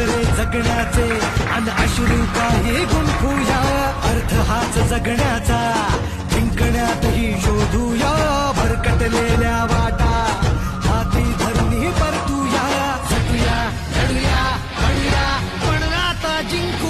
रे जगण्याचे. आणि अश्रू काही गुंफूया अर्थ हाच जगण्याचा. जिंकण्यातही शोधूया. भरकटलेल्या वाटा. हाती धरणी परतूया. जगूया लढूया पडूया. पण आता जिंकूया.